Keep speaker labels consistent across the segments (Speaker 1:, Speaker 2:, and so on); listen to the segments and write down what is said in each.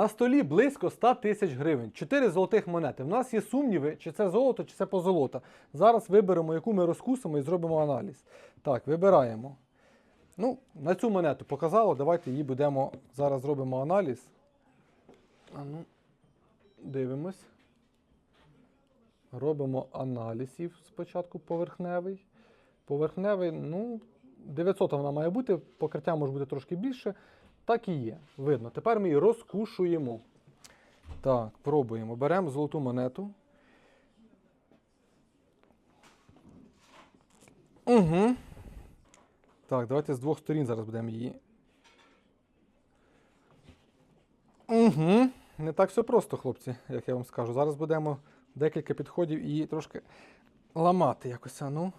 Speaker 1: На столі близько 100 тисяч гривень. Чотири золотих монети. В нас є сумніви, чи це золото, чи це позолота. Зараз виберемо, яку ми розкусимо і зробимо аналіз. Так, вибираємо. Ну, на цю монету показало. Давайте її будемо. Зараз зробимо аналіз. А ну, дивимось. Робимо аналіз її спочатку поверхневий. Поверхневий, ну, 900 вона має бути, покриття може бути трошки більше. Так і є. Видно. Тепер ми її розкушуємо. Так, пробуємо. Беремо золоту монету. Угу. Так, давайте з двох сторін зараз будемо її. Угу. Не так все просто, хлопці, як я вам скажу. Зараз будемо декілька підходів і трошки ламати якось. А ну.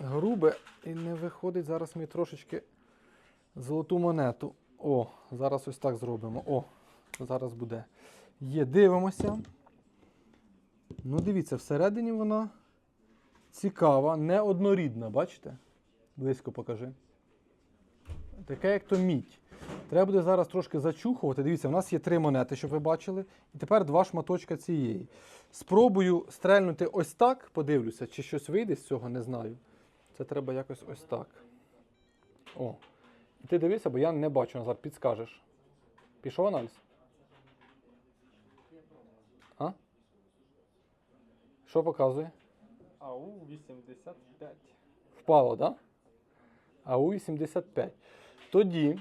Speaker 1: Грубе і не виходить. Зараз ми трошечки золоту монету. О, зараз ось так зробимо. О, зараз буде. Є, дивимося. Ну, дивіться, всередині вона цікава, неоднорідна, бачите? Близько покажи. Таке, як то мідь. Треба буде зараз трошки зачухувати. Дивіться, в нас є три монети, щоб ви бачили. І тепер два шматочка цієї. Спробую стрельнути ось так, подивлюся, чи щось вийде з цього, не знаю. Це треба якось ось так. О. Ти дивися, бо я не бачу назад, підскажеш. Пішов аналіз? А? Що показує?
Speaker 2: АУ 85.
Speaker 1: Впало, так? Да? АУ 85. Тоді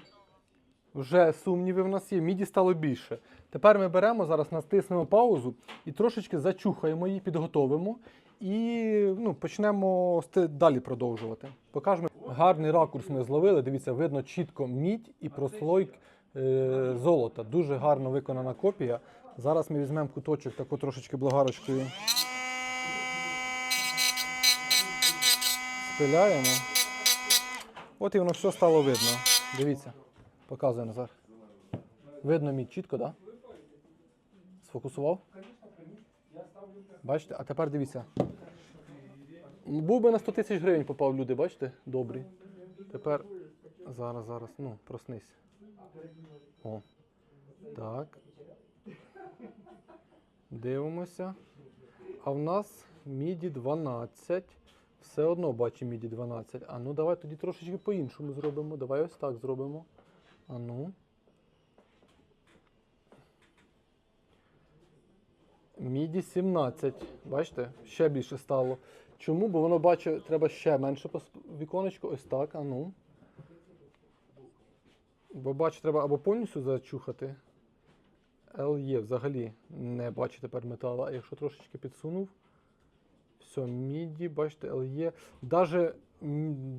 Speaker 1: вже сумніви в нас є, міді стало більше. Тепер ми беремо, зараз натиснемо паузу і трошечки зачухаємо її, підготовимо і ну, почнемо далі продовжувати. Покажемо. Гарний ракурс ми зловили. Дивіться, видно чітко мідь і прослойк е, золота. Дуже гарно виконана копія. Зараз ми візьмемо куточок таку трошечки благарочкою. Спиляємо. От і воно все стало видно. Дивіться, показує Назар. Видно мій чітко, так? Да? Сфокусував? Бачите? А тепер дивіться. Був би на 100 тисяч гривень попав люди, бачите? Добрі. Тепер. Зараз, зараз. Ну, проснись. О. Так. Дивимося. А в нас міді 12. Все одно бачимо міді 12. А ну давай тоді трошечки по-іншому зробимо. Давай ось так зробимо. А ну. Міді 17. Бачите? Ще більше стало. Чому? Бо воно бачить, треба ще менше віконечко. Ось так. А ну. Бо бачу, треба або повністю зачухати. LE взагалі не бачить тепер металу, а якщо трошечки підсунув. Все, міді, бачите, LE.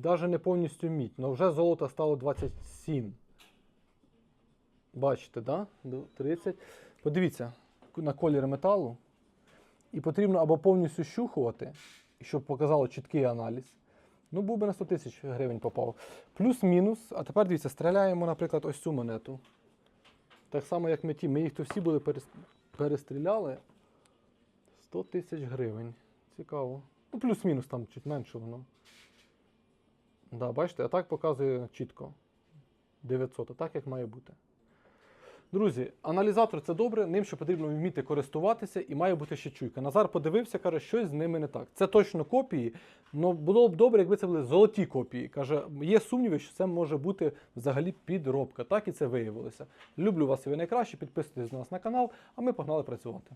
Speaker 1: Даже не повністю мідь, але вже золото стало 27. Бачите, да? 30. Подивіться на колір металу. І потрібно або повністю щухувати, щоб показало чіткий аналіз. Ну, був би на 100 тисяч гривень попав. Плюс-мінус. А тепер дивіться, стріляємо, наприклад, ось цю монету. Так само, як ми ті. Ми їх то всі були перестріляли. 100 тисяч гривень. Цікаво. Ну, плюс-мінус там чуть менше воно. Да, бачите, а так показує чітко. 900, а так як має бути. Друзі, аналізатор це добре, ним ще потрібно вміти користуватися і має бути ще чуйка. Назар подивився, каже, щось з ними не так. Це точно копії, але було б добре, якби це були золоті копії. Каже, є сумніви, що це може бути взагалі підробка. Так і це виявилося. Люблю вас і ви найкраще. Підписуйтесь на нас на канал, а ми погнали працювати.